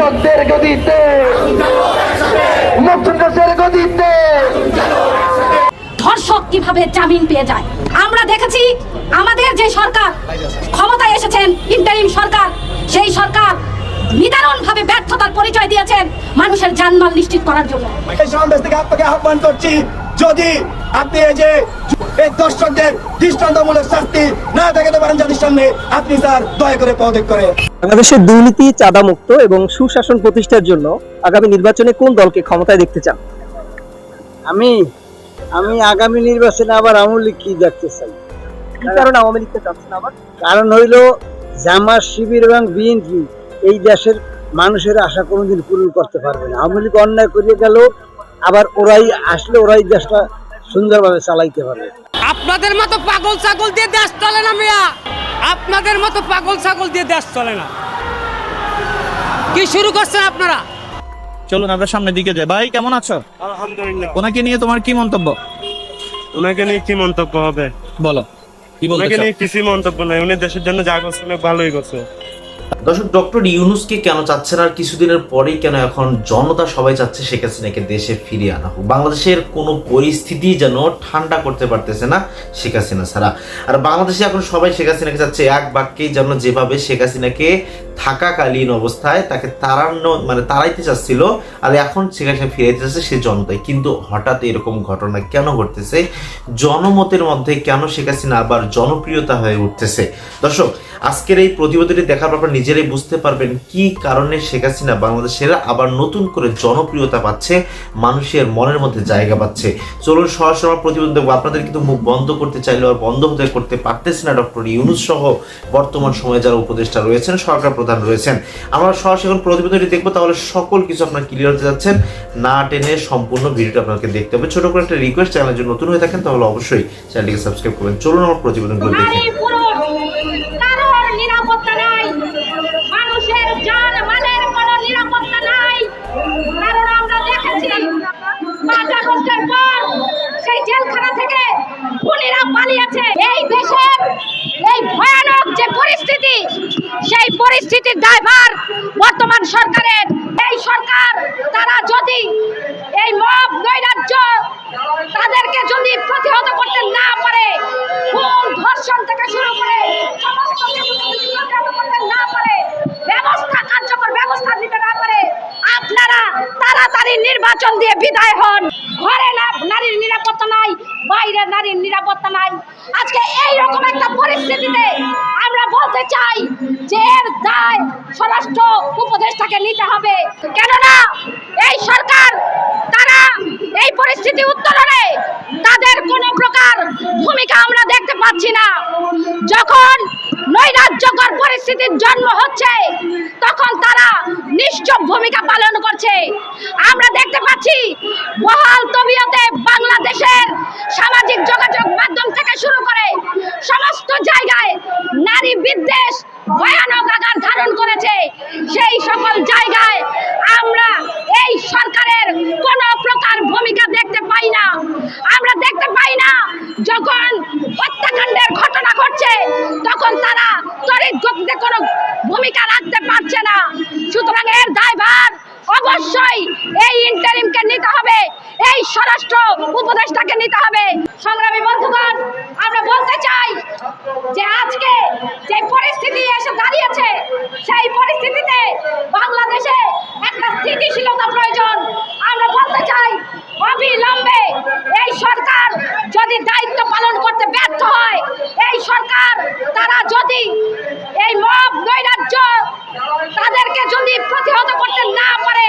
দর্শকদের গদিতে। মুক্ত দেশের গদিতে। ধর্ষক কীভাবে জামিন পেয়ে যায়? আমরা দেখেছি আমাদের যে সরকার ক্ষমতায় এসেছেন ইন্টারিম সরকার সেই সরকার নিদারুণ ভাবে ব্যর্থতার পরিচয় দিয়েছেন মানুষের জানমাল নিশ্চিত করার জন্য। এই সমাবেশ থেকে আপনাকে আহ্বান করছি যদি আপনি এই যে এই দর্শকদের দৃষ্টান্তমূলক শাস্তি না দেখাতে পারেন জাতির সামনে আপনি স্যার দয়া করে পদত্যাগ করে। বাংলাদেশের দুর্নীতি চাঁদামুক্ত এবং সুশাসন প্রতিষ্ঠার জন্য আগামী নির্বাচনে কোন দলকে ক্ষমতায় দেখতে চান? আমি আমি আগামী নির্বাচনে আবার আওয়ামী লীগ কি দেখতে চাই? কি কারণে আওয়ামী লীগকে চাচ্ছেন আবার? কারণ হইল জামাত শিবির এবং বিএনপি এই দেশের মানুষের আশা কোনোদিন পূরণ করতে পারবে না। আওয়ামী লীগ অন্যায় করিয়ে গেল আবার ওরাই আসলে ওরাই দেশটা সুন্দরভাবে চালাইতে পারবে। আপনাদের মতো পাগল ছাগল দিয়ে দেশ চলে না মিয়া? আপনাদের মতো পাগল ছাগল দিয়ে দেশ চলে না। কি শুরু করছেন আপনারা? চলুন আমরা সামনের দিকে যাই। ভাই কেমন আছো? আলহামদুলিল্লাহ। ওনাকে নিয়ে তোমার কি মন্তব্য? ওনাকে নিয়ে কি মন্তব্য হবে? বলো কি বলতে ওনাকে চাও? নিয়ে কিছুই মন্তব্য নাই। উনি দেশের জন্য যা করছে অনেক ভালোই করছে। দর্শক, ডক্টর ইউনুসকে কেন চাচ্ছেন আর কিছুদিনের পরেই কেন এখন জনতা সবাই চাচ্ছে শেখ হাসিনাকে দেশে ফিরিয়ে আনা হোক? বাংলাদেশের কোনো পরিস্থিতি যেন ঠান্ডা করতে পারতেছে না শেখ হাসিনা ছাড়া। আর বাংলাদেশে এখন সবাই শেখ হাসিনাকে চাচ্ছে, এক বাক্যেই যেন যেভাবে শেখ হাসিনাকে থাকাকালীন অবস্থায় তাকে তাড়ানো মানে তাড়াইতে চাচ্ছিল, আর এখন শেখ হাসিনা ফিরাইতে চাচ্ছে সে জনতায় কিন্তু হঠাৎ এরকম ঘটনা কেন ঘটতেছে? জনমতের মধ্যে কেন শেখ হাসিনা আবার জনপ্রিয়তা হয়ে উঠতেছে? দর্শক, আজকের এই প্রতিবেদনটি দেখার পর নিজেরাই বুঝতে পারবেন কি কারণে শেখ হাসিনা বাংলাদেশের আবার নতুন করে জনপ্রিয়তা পাচ্ছে, মানুষের মনের মধ্যে জায়গা পাচ্ছে। চলুন সরাসরি প্রতিবেদন দেখব। আপনাদের কিন্তু মুখ বন্ধ করতে চাইলেও আর বন্ধ হতে করতে পারতেছে না ডক্টর ইউনুস সহ বর্তমান সময়ে যারা উপদেষ্টা রয়েছেন, সরকার প্রধান রয়েছেন। আমরা সরাসরি এখন প্রতিবেদনটি দেখব, তাহলে সকল কিছু আপনার ক্লিয়ার হতে যাচ্ছেন। না টেনে সম্পূর্ণ ভিডিওটা আপনাকে দেখতে হবে। ছোট করে একটা রিকোয়েস্ট চ্যানেল যদি নতুন হয়ে থাকেন, তাহলে অবশ্যই চ্যানেলটিকে সাবস্ক্রাইব করবেন। চলুন আমার প্রতিবেদনগুলো দেখে। পালিয়েছে। এই দেশের এই ভয়ানক যে পরিস্থিতি, সেই পরিস্থিতির দায়ভার বর্তমান সরকারের। এই সরকার, তারা যদি এই মব নৈরাজ্য তাদেরকে যদি প্রতিহত করতে না পারে, খুন, ধর্ষণ থেকে শুরু করে না ব্যবস্থা কার্যকর ব্যবস্থা নিতে না পারে, আপনারা তাড়াতাড়ি নির্বাচন দিয়ে বিদায় হন। স্বরাষ্ট্র উপদেষ্টাকে নিতে হবে। কেননা এই সরকার, তারা এই পরিস্থিতি উত্তরণে তাদের কোনো প্রকার ভূমিকা আমরা দেখতে পাচ্ছি না। যখন নৈরাজ্যকর পরিস্থিতির জন্ম হচ্ছে, তখন তারা নিশ্চুপ ভূমিকা পালন করছে। আমরা দেখতে পাচ্ছি বহাল তবিয়তে বাংলাদেশের সামাজিক যোগাযোগ মাধ্যম থেকে শুরু করে সমস্ত জায়গায় নারী বিদ্বেষ ভয়ানক আকার ধারণ করেছে। সেই সকল জায়গায় আমরা এই সরকারের কোনো প্রকার ভূমিকা দেখতে পাই না। আমরা দেখতে পাই না, যখন হত্যাকাণ্ডের ঘটনা ঘটছে, তখন তারা তরিত গতিতে কোনো ভূমিকা রাখতে পারছে না। সুতরাং এর দায়ভার অবশ্যই এই ইন্টারিমকে নিতে হবে, এই স্বরাষ্ট্র উপদেষ্টাকে নিতে হবে। সংগ্রামী বন্ধুগণ, আমরা বলতে চাই যে আজকে যে পরিস্থিতি এসে দাঁড়িয়েছে, সেই পরিস্থিতিতে বাংলাদেশে একটা স্থিতিশীলতা প্রয়োজন। আমরা বলতে চাই, অবিলম্বে এই সরকার যদি দায়িত্ব পালন করতে ব্যর্থ হয়, এই সরকার তারা যদি এই মব নৈরাজ্য তাদেরকে যদি প্রতিহত করতে না পারে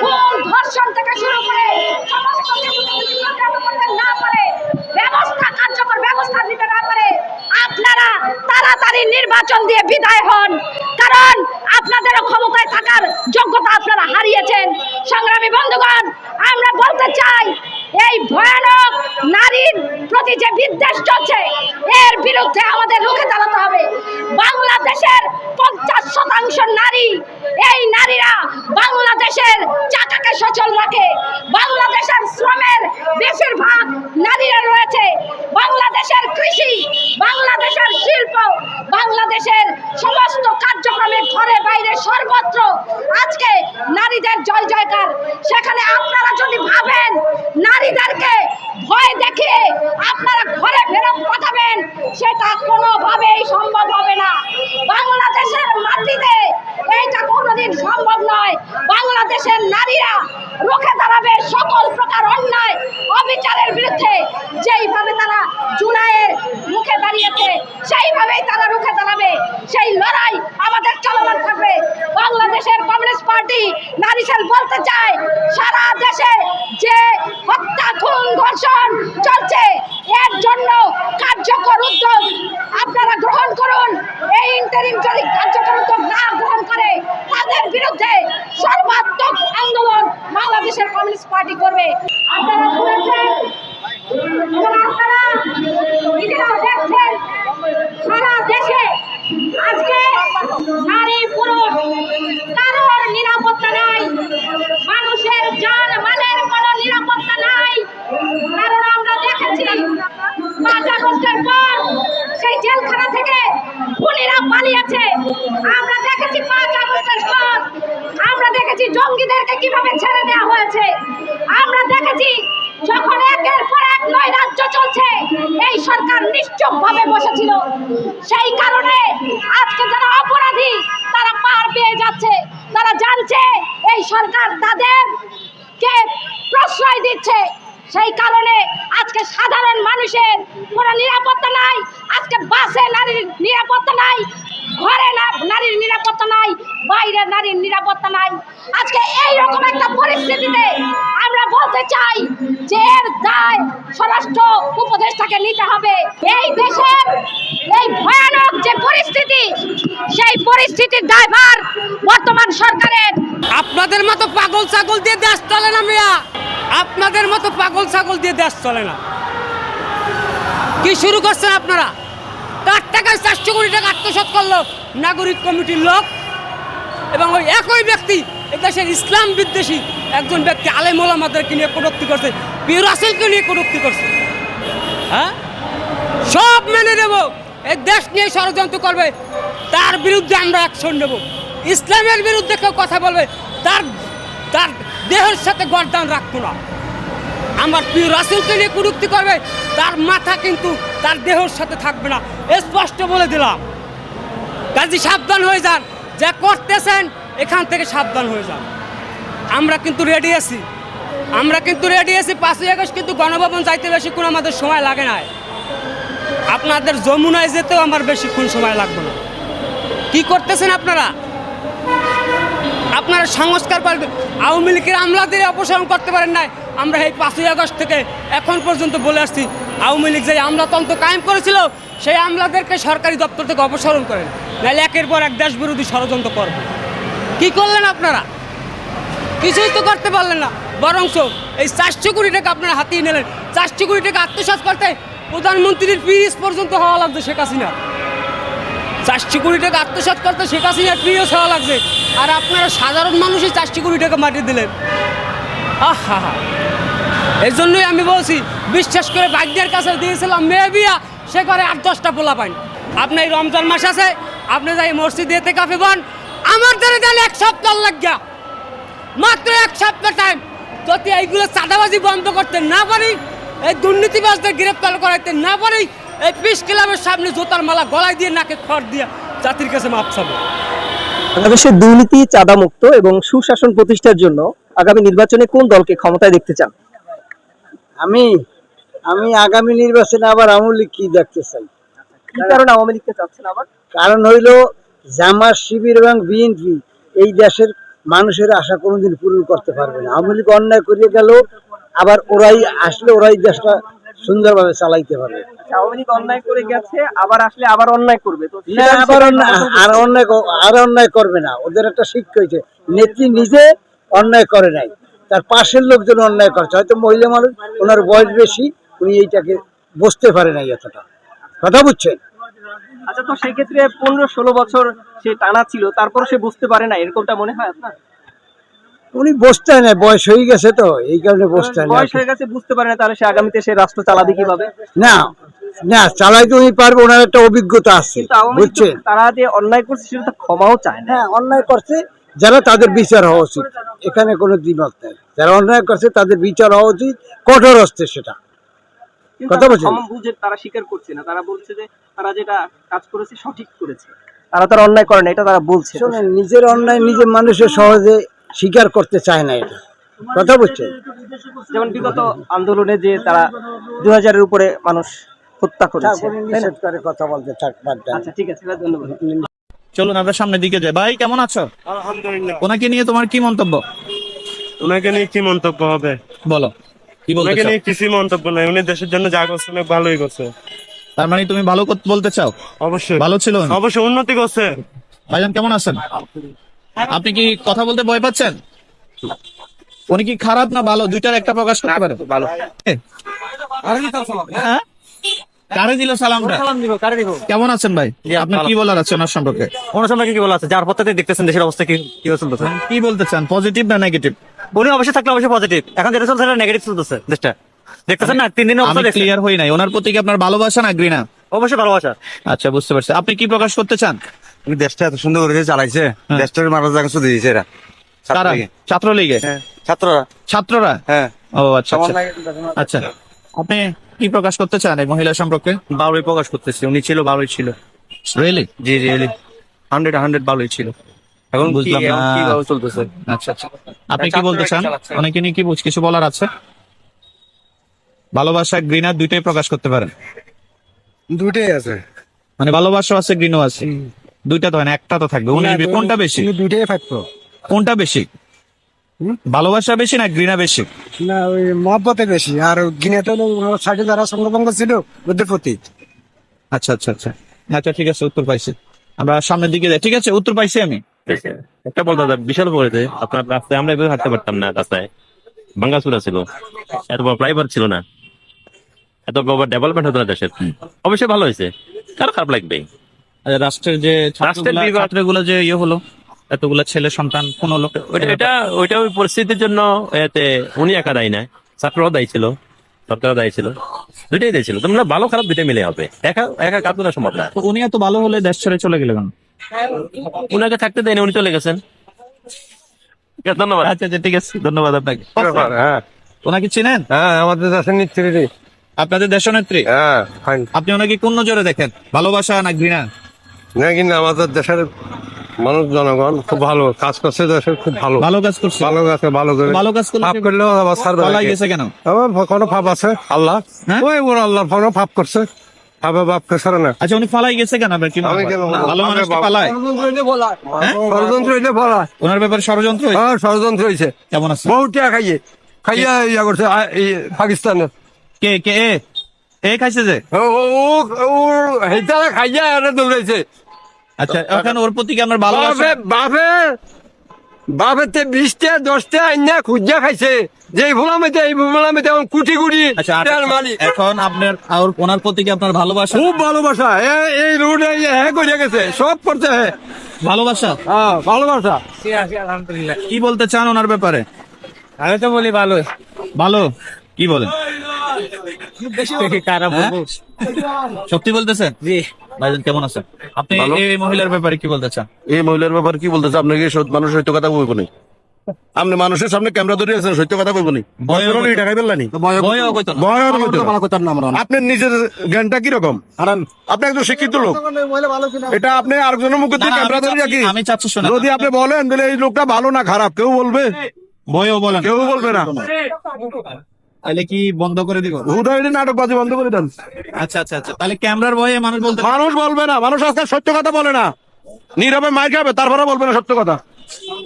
খুন ধর্ষণ থেকে শুরু করে নির্বাচন দিয়ে বিদায় হন। কারণ আপনাদেরও ক্ষমতায় থাকার যোগ্যতা আপনারা হারিয়েছেন। সংগ্রামী বন্ধুগণ, আমরা বলতে চাই, এই ভয়ানক নারীর প্রতি যে বিদ্বেষ চলছে, এর বিরুদ্ধে আমাদের রুখে দাঁড়াতে হবে বাংলাদেশের পঞ্চাশ শতাংশ নারী এই নারীরা বাংলাদেশের চাকাকে সচল রাখে বাংলাদেশের শ্রমের বেশিরভাগ নারীরা রয়েছে বাংলাদেশের কৃষি বাংলাদেশের শিল্প বাংলাদেশের সমস্ত কার্যক্রমে ঘরে বাইরে সর্বত্র আজকে নারীদের জয় জয়কার সেখানে আপনারা যদি ভাবেন নারীদেরকে ভয় দেখিয়ে আপনারা ঘরে ফেরত পাঠাবেন সেটা কোনোভাবেই সম্ভব হবে না। বাংলাদেশের মাটিতে এইটা কোনোদিন সম্ভব নয়। বাংলাদেশের নারীরা রুখে দাঁড়াবে সকল প্রকার অন্যায়, অবিচারের বিরুদ্ধে। যেইভাবে তারা জুলাইয়ের মুখে দাঁড়িয়েছে, সেইভাবেই তারা রুখে দাঁড়াবে। সেই লড়াই আমাদের চলমান থাকবে। বাংলাদেশের কমিউনিস্ট পার্টি নারী সেল বলতে চায়, সারা দেশে যে হত্যা, খুন, ধর্ষণ চলছে, এর জন্য কার্যকর উদ্যোগ আপনারা গ্রহণ করুন। এই ইন্টারিম যদি কার্যক্রম না গ্রহণ করে তাদের সরকার নিশ্চুপ ভাবে বসেছিল। সেই কারণে আজকে যারা অপরাধী, তারা পার পেয়ে যাচ্ছে। তারা জানছে, এই সরকার তাদের কে প্রশ্রয় দিচ্ছে। সেই কারণে আজকে সাধারণ মানুষের কোনো নিরাপত্তা নাই। আজকে বাসে নারীর নিরাপত্তা নাই, ঘরে নারীর নিরাপত্তা নাই, বাইরে নারীর নিরাপত্তা নাই। আজকে এই রকম একটা পরিস্থিতিতে আমরা বলতে চাই যে এর দায় স্বরাষ্ট্র উপদেষ্টাকে নিতে হবে। এই দেশের এই ভয়ানক যে পরিস্থিতি, সেই পরিস্থিতির দায়ভার বর্তমান সরকারের। আপনাদের মতো পাগল ছাগল দিয়ে দেশ চলে না মিয়া আপনাদের মতো পাগল ছাগল দিয়ে দেশ চলে না। কি শুরু করছেন আপনারা? তার টাকায় চারশো কোটি টাকা আত্মসাৎ করল? নাগরিক কমিটির লোক এবং ওই একই ব্যক্তি এ দেশের ইসলাম বিদ্বেষী একজন ব্যক্তি আলেম ওলামাদেরকে নিয়ে কটুক্তি করছে, বীর রাসেলকে নিয়ে কটুক্তি করছে। হ্যাঁ? সব মেনে নেব। এই দেশ নিয়ে ষড়যন্ত্র করবে, তার বিরুদ্ধে আমরা অ্যাকশন নেব। ইসলামের বিরুদ্ধে কেউ কথা বলবে, তার দেহের সাথে গরদান রাখব না। আমার প্রিয় রাসুলকে নিয়ে কুরুক্তি করবে, তার মাথা কিন্তু তার দেহের সাথে থাকবে না। স্পষ্ট বলে দিলাম। কাজী সাবধান হয়ে যান। যা করতেছেন, এখান থেকে সাবধান হয়ে যান। আমরা কিন্তু রেডি আছি। আমরা কিন্তু রেডি আছি। পাঁচই আগস্ট কিন্তু গণভবন যাইতে বেশিক্ষণ আমাদের সময় লাগে না আপনাদের যমুনায় যেতেও আমার বেশিক্ষণ সময় লাগবে না। কি করতেছেন আপনারা? আপনারা সংস্কার পারবেন আওয়ামী লীগের আমলাদের অপসারণ করতে পারেন নাই। আমরা এই পাঁচই আগস্ট থেকে এখন পর্যন্ত বলে আসছি, আওয়ামী লীগ যে আমলাতন্ত্র কায়েম করেছিল, সেই আমলাদেরকে সরকারি দপ্তর থেকে অপসারণ করেন। নাহলে একের পর এক দেশ বিরোধী ষড়যন্ত্র করবে। কি করলেন আপনারা? কিছুই তো করতে পারলেন না। বরঞ্চ এই চারশো কোটি টাকা আপনারা হাতিয়ে নিলেন। চারশো কোটি টাকা আত্মসাৎ করতে প্রধানমন্ত্রীর পিরিস পর্যন্ত হওয়া লাগছে শেখ হাসিনা চারশো কোটি টাকা আত্মসাৎ করতে শেখ হাসিনার প্রিয় হওয়া লাগছে আর আপনারা সাধারণ মানুষই চারশো কোটি টাকা মাটি দিলেন। আহা। এই জন্যই আমি বলছি, বিশ্বাস করে ভাগ্যের কাছে দিয়েছিলাম মেয়ে বিয়া সে করে আট দশটা পোলা পাইন। আপনার এই রমজান মাস আছে, আপনি যাই মসজিদ এতে কাফে বান, আমার দ্বারা জানে এক সপ্তাহ লাগিয়া। মাত্র এক সপ্তাহ টাইম যদি এইগুলো চাঁদাবাজি বন্ধ করতে না পারি, এই দুর্নীতিবাজদের গ্রেপ্তার করাইতে না পারি এই পিস ক্লাবের সামনে জোতার মালা গলায় দিয়ে নাকে খড় দিয়ে জাতির কাছে মাপ চাবো। বাংলাদেশের দুর্নীতি চাঁদা মুক্ত এবং সুশাসন প্রতিষ্ঠার জন্য আগামী নির্বাচনে কোন দলকে ক্ষমতায় দেখতে চান? আমি আমি আগামী নির্বাচনে আবার আওয়ামী লীগ কি দেখতে চাই? কি কারণে আওয়ামী লীগকে চাচ্ছেন আবার? কারণ হইল জামাত শিবির এবং বিএনপি এই দেশের মানুষের আশা কোনোদিন পূরণ করতে পারবে না। আওয়ামী লীগ অন্যায় করিয়ে গেল আবার ওরাই আসলে ওরাই দেশটা সুন্দরভাবে চালাইতে পারবে। আওয়ামী লীগ অন্যায় করে গেছে আবার আসলে আবার অন্যায় করবে। তো না আবার আর অন্যায় আর অন্যায় করবে না। ওদের একটা শিক্ষা হয়েছে নেত্রী নিজে অন্যায় করে নাই। তার পাশের লোকজন অন্যায় করছে। হয়তো মহিলা মানুষ ওনার বয়স বেশি উনি এইটাকে বুঝতে পারে নাই এতটা। কথা বুঝছেন? আচ্ছা তো সেই ক্ষেত্রে পনেরো ষোলো বছর সে টানা ছিল তারপর সে বুঝতে পারে না এরকমটা মনে হয় আপনার? উনি বসতে না বয়স হয়ে গেছে তো এই কারণে বসতে না বয়স হয়ে গেছে বুঝতে পারে না তাহলে সে আগামীতে সে রাষ্ট্র চালাবে কীভাবে? না না চালাইতে উনি পারবে ওনার একটা অভিজ্ঞতা আছে বুঝছেন? তারা যে অন্যায় করছে সেটা তো ক্ষমাও চায় না। হ্যাঁ অন্যায় করছে যারা তাদের বিচার হওয়া উচিত এখানে কোনো দ্বিমত নেই। যারা অন্যায় করছে তাদের বিচার হওয়া উচিত কঠোর হস্তে সেটা। কথা বলছেন? তারা স্বীকার করছে না তারা বলছে যে তারা যেটা কাজ করেছে সঠিক করেছে। তারা তারা অন্যায় করে না এটা তারা বলছে। নিজের অন্যায় নিজের মানুষের সহজে স্বীকার করতে চায় না এটা। কথা বুঝছেন যেমন বিগত আন্দোলনে যে তারা দু হাজারের উপরে মানুষ হত্যা করেছে করে কথা বলতে আচ্ছা ঠিক আছে ধন্যবাদ। চলুন আমরা সামনের দিকে যাই। ভাই কেমন আছো? আলহামদুলিল্লাহ। ওনাকে নিয়ে তোমার কি মন্তব্য? ওনাকে নিয়ে কি মন্তব্য হবে? বলো কি বলতে ওনাকে নিয়ে কিছুই মন্তব্য নাই। উনি দেশের জন্য যা করছে অনেক ভালোই করছে। তার মানে তুমি ভালো বলতে চাও? অবশ্যই। ভালো ছিল অবশ্যই উন্নতি করছে। ভাইজান কেমন আছেন? আপনি কি কথা বলতে ভয় পাচ্ছেন? উনি কি খারাপ না ভালো? দুইটার একটা প্রকাশ করতে পারে। ভালো। হ্যাঁ? কারে দিল সালামটা? সালাম দিব কারে দিব? কেমন আছেন ভাই? আপনার কি বলার আছে ওনার সম্পর্কে? ওনার সম্পর্কে কি বলা আছে? যার পথে দেখতেছেন দেশের অবস্থা কি কি চলতেছে? কি বলতে চান? পজিটিভ না নেগেটিভ উনি অবশ্যই থাকলে অবশ্যই পজিটিভ এখন যেটা চলছে সেটা নেগেটিভ চলতেছে দেশটা। দেখতেছেন না? তিন দিনের আমি অবস্থা দেখছেন। ক্লিয়ার হই নাই। ওনার প্রতি কি আপনার ভালোবাসা না ঘৃণা? অবশ্যই ভালোবাসা। আচ্ছা বুঝতে পারছি। আপনি কি প্রকাশ করতে চান? উনি দেশটা এত সুন্দর করে চালাইছে দেশটার মারা জায়গা শুধু দিয়েছে এরা। ছাত্রলীগে। ছাত্ররা। ছাত্ররা? হ্যাঁ। ও আচ্ছা আচ্ছা। আচ্ছা। আপনি কি প্রকাশ করতে চান এই মহিলা সম্পর্কে? ভালোই প্রকাশ করতেছে উনি ছিল ভালোই ছিল। রিয়েলি জি রিয়েলি হান্ড্রেড হান্ড্রেড ভালোই ছিল। এখন বুঝলাম না। চলতেছে? আচ্ছা আচ্ছা। আপনি কি বলতে চান? অনেকে নিয়ে কি বুঝ কিছু বলার আছে? ভালোবাসা ঘৃণা দুইটাই প্রকাশ করতে পারেন। দুইটাই আছে। মানে ভালোবাসা আছে ঘৃণা আছে। দুইটা তো হয় না একটা তো থাকবে। উনি নিবে। কোনটা বেশি? দুইটাই থাকতো। কোনটা বেশি? ভালোবাসা বেশি না ঘৃণা বেশি? না ওই মহব্বতে বেশি। আর গিনেতে সাইডে যারা সংগভঙ্গ ছিল ওদের প্রতি। আচ্ছা আচ্ছা আচ্ছা। আচ্ছা ঠিক আছে উত্তর পাইছি। আমরা সামনের দিকে যাই। ঠিক আছে উত্তর পাইছি আমি। একটা বলতে দাদা বিশাল করেছে আপনার রাস্তায় আমরা এভাবে হাঁটতে পারতাম না রাস্তায়। ভাঙ্গাচুরা ছিল। এত বড় ফ্লাইওভার ছিল না। এত বড় ডেভেলপমেন্ট হতো না দেশের। অবশ্যই ভালো হয়েছে। কার খারাপ লাগবে? রাষ্ট্রের যে রাষ্ট্রের ছাত্রগুলা- যে ইয়ে হলো এতগুলা ছেলে সন্তান কোন হলো। ওইটা এটা ওইটা ওই পরিস্থিতির জন্য এতে উনি একা দায়ী না। ছাত্ররাও দায়ী ছিল সরকারও দায়ী ছিল। দুইটাই দায়ী ছিল। তোমরা ভালো খারাপ দুইটাই মিলে হবে। একা একা কাজ করা সম্ভব না। উনি এত ভালো হলে দেশ ছেড়ে চলে গেলেন উনাকে থাকতে দেয়নি উনি চলে গেছেন। ঠিক আছে, ধন্যবাদ। আচ্ছা আচ্ছা ঠিক আছে ধন্যবাদ আপনাকে। হ্যাঁ। ওনাকে চিনেন? হ্যাঁ আমাদের দেশের নেত্রী আপনাদের দেশনেত্রী? হ্যাঁ আপনি ওনাকে কোন নজরে দেখেন? ভালোবাসা না ঘৃণা? না কিন্তু আমাদের দেশের মানুষ জনগণ খুব ভালো কাজ করছে দেশের খুব ভালো। ভালো কাজ করছে? ভালো কাছে ভালো করে। ভালো কাজ করলে পাপ করলেও আবার ছাড়বে পালাই গেছে কেন? কোনো পাপ আছে? আল্লাহ? হ্যাঁ? ওই ওর আল্লাহর কোনো পাপ করছে। না। আচ্ছা উনি ফালাই গেছে কেন? কি আমি হয়? কেন ভালো মানুষ পালায় হ্যাঁ? ষড়যন্ত্র হইলে ওনার ব্যাপারে ষড়যন্ত্র হয়েছে? হ্যাঁ ষড়যন্ত্র হয়েছে কেমন আছে? বহু টাকা খাইয়ে। খাইয়া ইয়া করছে পাকিস্তানের কে কে? এ? এ খাইছে যে? ও ও ও হেতা খাইয়া আরে দৌড়াইছে। আচ্ছা এখন ওর প্রতি কি আমার ভালোবাসা? বাপে বাপে বাপেতে বিশটা দশটা আইনা খুঁজা খাইছে। যে এই ভোলা মেতে এই ভোলামেতে এখন কুটি কুটি আচ্ছা তেল মালি এখন আপনার আর ওনার প্রতি কি আপনার ভালোবাসা? খুব ভালোবাসা। এই রোড হ্যাঁ করে গেছে সব করছে হ্যাঁ। ভালোবাসা? হ্যাঁ, ভালোবাসা। আলহামদুলিল্লাহ। কি বলতে চান ওনার ব্যাপারে? আমি তো বলি ভালো। ভালো? কি বলেন? সত্যি বলতেছেন জি ভাইজান কেমন আছেন আপনি এই মহিলার ব্যাপারে কি বলতে চান এই মহিলার ব্যাপারে কি বলতেছে আপনাকে মানুষ সত্য কথা বলব নি আপনি মানুষের সামনে ক্যামেরা ধরে আছেন সত্য কথা বলব নি ভয়ও বয়স কইতো- টাকা পেলানি ভয়ও কইতো না। ভয় আর কইতো না। আপনার নিজের জ্ঞানটা কীরকম আপনি একজন শিক্ষিত লোক এটা আপনি আরেকজনের মুখে দিয়ে ক্যামেরা ধরে রাখি যদি আপনি বলেন তাহলে এই লোকটা ভালো না খারাপ কেউ বলবে ভয়ও বলেন কেউ বলবে না তাহলে কি বন্ধ করে দিব? হুদাহুদি নাটকবাজি বন্ধ করে দেন। আচ্ছা আচ্ছা আচ্ছা। তাহলে ক্যামেরার ভয়ে মানুষ বলতে মানুষ বলবে না মানুষ আজকে সত্য কথা বলে না। নীরবে মার খাবে তারপরে বলবে না সত্য কথা।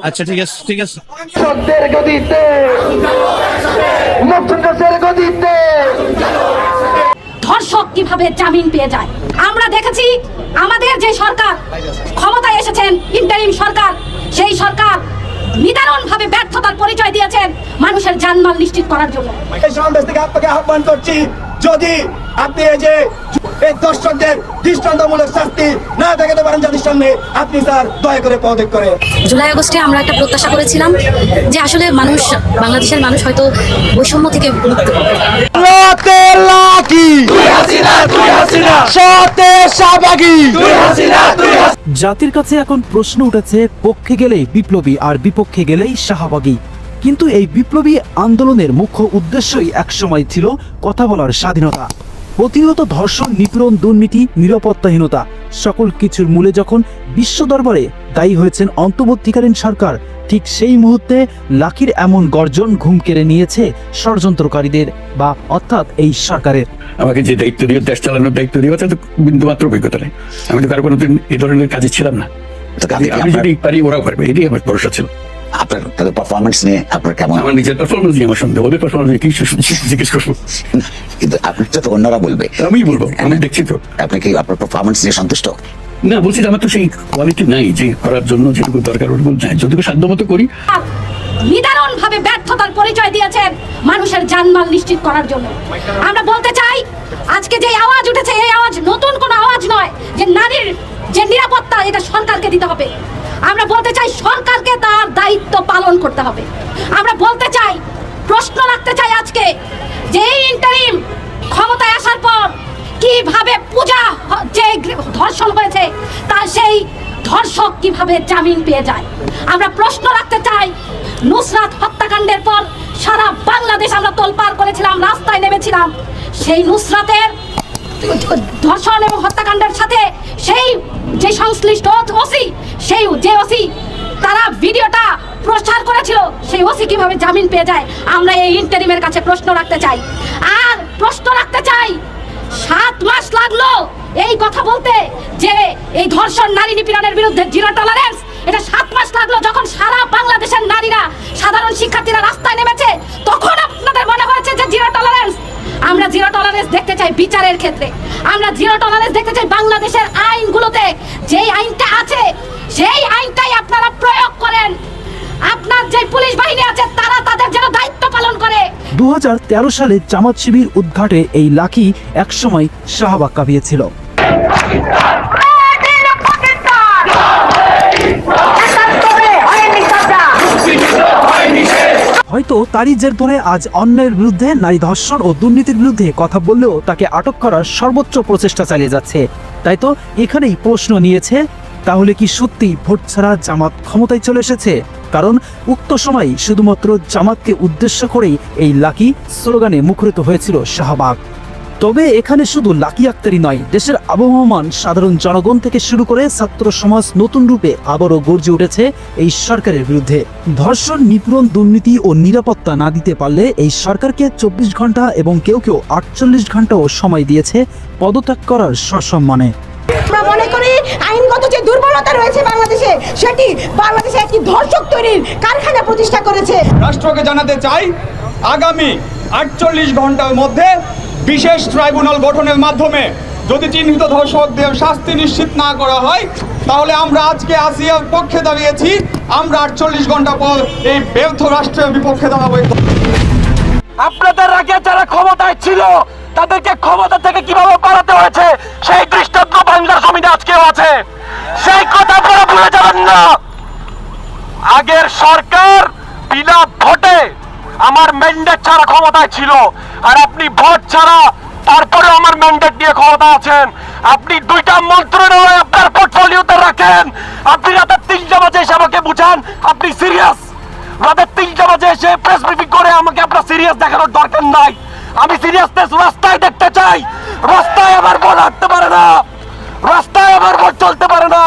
আচ্ছা ঠিক আছে ঠিক আছে। সত্যের গতিতে। মুক্তিযুদ্ধের গতিতে। ধর্ষক কীভাবে জামিন পেয়ে যায়? আমরা দেখেছি আমাদের যে সরকার ক্ষমতায় এসেছেন ইন্টারিম সরকার সেই সরকার নিদারুণ ভাবে ব্যর্থতার পরিচয় দিয়েছেন মানুষের জানমাল নিশ্চিত করার জন্য। এই সমাবেশ থেকে আপনাকে আহ্বান করছি যদি আপনি এই যে এই দর্শকদের দৃষ্টান্তমূলক শাস্তি না দেখাতে পারেন জাতির সামনে আপনি স্যার দয়া করে পদত্যাগ করে জুলাই আগস্টে আমরা একটা প্রত্যাশা করেছিলাম যে আসলে মানুষ বাংলাদেশের মানুষ হয়তো বৈষম্য থেকে মুক্ত সাথে লাকি সাথে সাবাগি জাতির কাছে এখন প্রশ্ন উঠেছে পক্ষে গেলেই বিপ্লবী আর বিপক্ষে গেলেই শাহবাগী। কিন্তু এই বিপ্লবী আন্দোলনের মুখ্য উদ্দেশ্যই একসময় ছিল কথা বলার স্বাধীনতা। প্রতিহত ধর্ষণ নিপীড়ন দুর্নীতি নিরাপত্তাহীনতা সকল কিছুর মূলে যখন বিশ্ব দরবারে দায়ী হয়েছেন অন্তর্বর্তীকালীন সরকার ঠিক সেই মুহূর্তে লাকির এমন গর্জন ঘুম কেড়ে নিয়েছে ষড়যন্ত্রকারীদের বা অর্থাৎ এই সরকারের। আমাকে যে দায়িত্ব দিয়ে দেশ চালানোর দায়িত্ব দিয়ে তো বিন্দু মাত্র অভিজ্ঞতা নেই। আমি তো কারও কোনোদিন এই ধরনের কাজে ছিলাম না। আমি যদি পারি ওরাও পারবে এটাই আমার ভরসা ছিল। আপনার তাদের পারফরমেন্স নিয়ে আপনার কেমন আমার নিজের পারফরমেন্স নিয়ে আমার সন্দেহ ওদের পারফরমেন্স নিয়ে কি জিজ্ঞেস করব? কিন্তু আপনার তো অন্যরা বলবে। আমি বলব আমি দেখছি তো। আপনি কি আপনার পারফরমেন্স নিয়ে সন্তুষ্ট? না বলছি আমার তো সেই কোয়ালিটি নাই যে করার জন্য যেটুকু দরকার ওটুকু নাই। যতটুকু করি। নিদারুণ ভাবে ব্যর্থতার পরিচয় দিয়েছেন মানুষের জানমাল নিশ্চিত করার জন্য। আমরা বলতে চাই আজকে যে আওয়াজ উঠেছে এই আওয়াজ নতুন কোনো আওয়াজ নয় যে নারীর যে নিরাপত্তা এটা সরকারকে দিতে হবে। আমরা বলতে চাই সরকারকে তার দায়িত্ব পালন করতে হবে। আমরা বলতে চাই, প্রশ্ন রাখতে চাই আজকে যে ইন্টারিম ক্ষমতায় আসার পর কীভাবে পূজা যে ধর্ষণ হয়েছে, তার সেই ধর্ষক কীভাবে জামিন পেয়ে যায়? আমরা প্রশ্ন রাখতে চাই, নুসরাত হত্যাকাণ্ডের পর সারা বাংলাদেশ আমরা তোলপাড় করেছিলাম, রাস্তায় নেমেছিলাম। সেই নুসরাতের ধর্ষণ এবং হত্যাকাণ্ডের সাথে সেই যে সংশ্লিষ্ট ওসি, সেই যে ওসি তারা ভিডিওটা প্রচার করেছিল, সেই ওসি কীভাবে জামিন পেয়ে যায়, আমরা এই ইন্টারিমের কাছে প্রশ্ন রাখতে চাই। আর প্রশ্ন রাখতে চাই, সাত মাস লাগল এই কথা বলতে যে এই ধর্ষণ নারী নিপীড়নের বিরুদ্ধে জিরো টলারেন্স এটা সাত মাস লাগল যখন সারা বাংলাদেশের নারীরা, সাধারণ শিক্ষার্থীরা রাস্তায় নেমেছে, তখন আপনাদের মনে হয়েছে যে জিরো টলারেন্স আমরা জিরো টলারেন্স দেখতে চাই বিচারের ক্ষেত্রে। আমরা জিরো টলারেন্স দেখতে চাই বাংলাদেশের আইনগুলোতে। যেই আইনটা আছে সেই আইনটাই আপনারা প্রয়োগ করেন, আপনার যে পুলিশ বাহিনী আছে, তারা তাদের যেন দায়িত্ব পালন করে। দু সালে জামাত শিবির উদ্ঘাটে এই লাকি একসময় শাহবাগ কাঁপিয়েছিল। হয়তো তারই জের ধরে আজ অন্যের বিরুদ্ধে নারী ধর্ষণ ও দুর্নীতির বিরুদ্ধে কথা বললেও তাকে আটক করার সর্বোচ্চ প্রচেষ্টা চালিয়ে যাচ্ছে। তাই তো এখানেই প্রশ্ন নিয়েছে তাহলে কি সত্যি ভোট ছাড়া জামাত ক্ষমতায় চলে এসেছে? কারণ উক্ত সময় শুধুমাত্র জামাতকে উদ্দেশ্য করেই এই লাকি স্লোগানে মুখরিত হয়েছিল শাহবাগ। তবে এখানে শুধু লাকি আক্তারই নয়, দেশের আবহমান সাধারণ জনগণ থেকে শুরু করে ছাত্র সমাজ নতুন রূপে আবারও গর্জে উঠেছে এই সরকারের বিরুদ্ধে। ধর্ষণ, নিপীড়ন, দুর্নীতি ও নিরাপত্তা না দিতে পারলে এই সরকারকে চব্বিশ ঘণ্টা এবং কেউ কেউ আটচল্লিশ ঘন্টাও সময় দিয়েছে পদত্যাগ করার সসম্মানে। আমরা মনে করি আইনগত যে দুর্বলতা রয়েছে বাংলাদেশে সেটি বাংলাদেশে একটি ধর্ষক তৈরির কারখানা প্রতিষ্ঠা করেছে। রাষ্ট্রকে জানাতে চাই আগামী আটচল্লিশ ঘণ্টার মধ্যে বিশেষ ট্রাইব্যুনাল গঠনের মাধ্যমে যদি চিহ্নিত ধর্ষকদের শাস্তি নিশ্চিত না করা হয় তাহলে আমরা আজকে আসিয়ার পক্ষে দাঁড়িয়েছি। আমরা আটচল্লিশ ঘণ্টা পর এই ব্যর্থ রাষ্ট্রের বিপক্ষে দাঁড়াবো। আপনাদের আগে যারা ক্ষমতায় ছিল তাদেরকে ক্ষমতা থেকে কীভাবে পালাতে হয়েছে? সেই দৃষ্টান্ত বাংলার জমিনে আজকেও আছে। সেই কথা আপনারা ভুলে যাবেন না। আগের সরকার বিনা ভোটে আমার ম্যান্ডেট ছাড়া ক্ষমতায় ছিল। আর আপনি ভোট ছাড়া তারপরে আমার ম্যান্ডেট নিয়ে ক্ষমতা আছেন। আপনি দুইটা মন্ত্রণালয় আপনার পোর্টফোলিওতে রাখেন। আপনি রাতে তিনটা বাজে এসে আমাকে বুঝান, আপনি সিরিয়াস রাতে তিনটা বাজে এসে প্রেস ব্রিফিং করে আমাকে আপনার সিরিয়াস দেখানোর দরকার নাই। আমি সিরিয়াসনেস রাস্তায় দেখতে চাই। রাস্তায় আবার বল হাঁটতে পারে না। রাস্তায় আবার বল চলতে পারে না।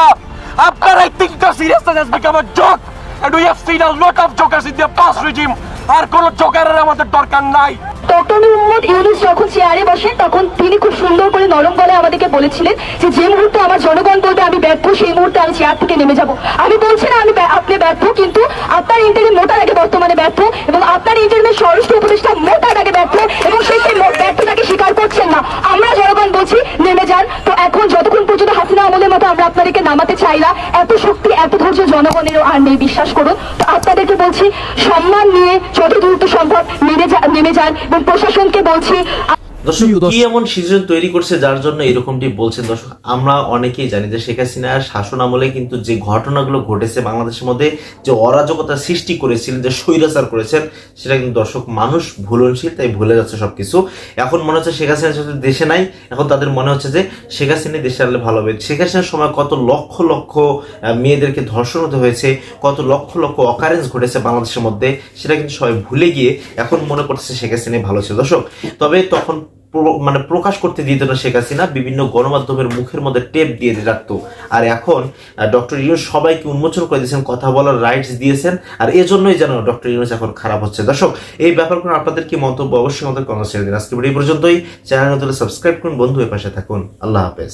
আপনার এই তিনটা seriousness has become a joke and we have seen a lot of jokers in the past regime. আর কোন জোকারের আমাদের দরকার নাই। ডক্টর মোহাম্মদ ইউনুস যখন চেয়ারে বসেন তখন তিনি খুব সুন্দর করে নরম গলায় বলেছিলেন যে যে মুহূর্তে আমার জনগণ বলবে আমি ব্যর্থ, সেই মুহূর্তে আমি চেয়ার থেকে নেমে যাব। আমি বলছি না আমি আপনি ব্যর্থ, কিন্তু আপনার ইন্টারভিউ মোটার আগে বর্তমানে ব্যর্থ এবং আপনার ইন্টারভিউ স্বরাষ্ট্র উপদেষ্টা মোটার আগে ব্যর্থ এবং সেই সেই ব্যর্থতাকে স্বীকার করছেন না। আমরা জনগণ বলছি, নেমে যান। তো এখন যতক্ষণ পর্যন্ত হাসিনা আমলের মতো আমরা আপনাদেরকে নামাতে চাই না, এত শক্তি, এত ধৈর্য জনগণেরও আর নেই বিশ্বাস করুন। তো আপনাদেরকে বলছি, সম্মান নিয়ে যত দ্রুত সম্ভব নেমে যান এবং প্রশাসনকে বলছি দর্শক কি এমন সিচুয়েশন তৈরি করছে যার জন্য এরকমটি বলছেন? দর্শক আমরা অনেকেই জানি যে শেখ হাসিনার শাসন আমলে কিন্তু যে ঘটনাগুলো ঘটেছে বাংলাদেশের মধ্যে যে অরাজকতা সৃষ্টি করেছিলেন যে স্বৈরাচার করেছেন সেটা কিন্তু দর্শক মানুষ ভুলনশীল তাই ভুলে যাচ্ছে সবকিছু। এখন মনে হচ্ছে শেখ হাসিনা দেশে নাই এখন তাদের মনে হচ্ছে যে শেখ হাসিনা দেশে আনলে ভালো হবে। শেখ হাসিনার সময় কত লক্ষ লক্ষ মেয়েদেরকে ধর্ষণ হতে হয়েছে কত লক্ষ লক্ষ অকারেন্স ঘটেছে বাংলাদেশের মধ্যে সেটা কিন্তু সবাই ভুলে গিয়ে এখন মনে করতেছে শেখ হাসিনা ভালো ছিল। দর্শক তবে তখন মানে প্রকাশ করতে দিত না শেখ হাসিনা, বিভিন্ন গণমাধ্যমের মুখের মধ্যে টেপ দিয়ে রাখত। আর এখন ডক্টর ইউনুস সবাইকে উন্মোচন করে দিয়েছেন, কথা বলার রাইটস দিয়েছেন, আর এজন্যই যেন ডক্টর ইউনুস এখন খারাপ হচ্ছে। দর্শক, এই ব্যাপারগুলো আপনাদের কি মন্তব্য? অবশ্যই আমাদের কমেন্ট ছেড়ে দিন। আজকে এই পর্যন্তই। চ্যানেল সাবস্ক্রাইব করুন। বন্ধু এর পাশে থাকুন। আল্লাহ হাফেজ।